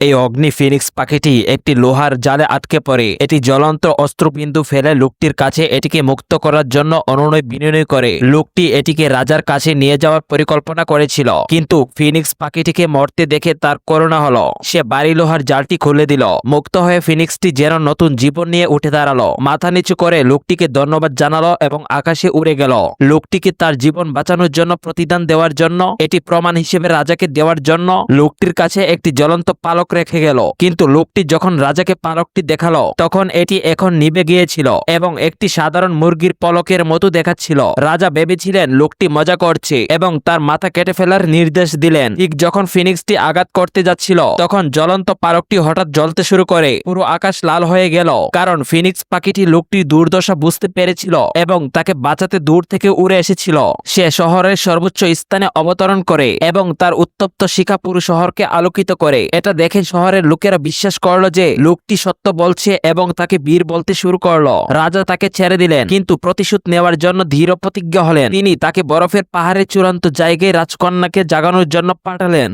এই অগ্নি ফিনিক্স পাখিটি একটি লোহার জালে আটকে পড়ে। এটি জ্বলন্ত অস্ত্রবিন্দু ফেলে লোকটির কাছে এটিকে মুক্ত করার জন্য অনুনয় বিনয় করে। লোকটি এটিকে রাজার কাছে নিয়ে যাওয়ার পরিকল্পনা করেছিল, কিন্তু ফিনিক্স পাখিটিকে মরতে দেখে তার করোনা হলো। সে বাড়ি লোহার জালটি খুলে দিল। মুক্ত হয়ে ফিনিক্সটি যেন নতুন জীবন নিয়ে উঠে দাঁড়াল। মাথা নিচু করে লোকটিকে ধন্যবাদ জানালো এবং আকাশে উড়ে গেল। লোকটিকে তার জীবন বাঁচানোর জন্য প্রতিদান দেওয়ার জন্য, এটি প্রমাণ হিসেবে রাজাকে দেওয়ার জন্য, লোকটির কাছে একটি জ্বলন্ত পালক রেখে গেল। কিন্তু লোকটি যখন রাজাকে পালকটি দেখাল, তখন এটি এখন নিভে গিয়েছিল এবং একটি সাধারণ মুরগির পলকের মতো দেখাচ্ছিল। রাজা ভেবেছিলেন লোকটি মজা করছে এবং তার মাথা কেটে ফেলার নির্দেশ দিলেন। ঠিক যখন ফিনিক্সটি আঘাত করতে যাচ্ছিল, তখন জ্বলন্ত পালকটি হঠাৎ জ্বলতে শুরু করে। পুরো আকাশ লাল হয়ে গেল, কারণ ফিনিক্স পাখিটি লোকটির দুর্দশা বুঝতে পেরেছিল এবং তাকে বাঁচাতে দূর থেকে উড়ে এসেছিল। সে শহরের সর্বোচ্চ স্থানে অবতরণ করে এবং তার উত্তপ্ত শিখা পুরো শহরকে আলোকিত করে। এটা দেখে শহরের লোকেরা বিশ্বাস করল যে লোকটি সত্য বলছে এবং তাকে বীর বলতে শুরু করল। রাজা তাকে ছেড়ে দিলেন, কিন্তু প্রতিশোধ নেওয়ার জন্য ধীর প্রতিজ্ঞা হলেন। তিনি তাকে বরফের পাহাড়ের চূড়ান্ত জায়গায় রাজকন্যাকে জাগানোর জন্য পাঠালেন।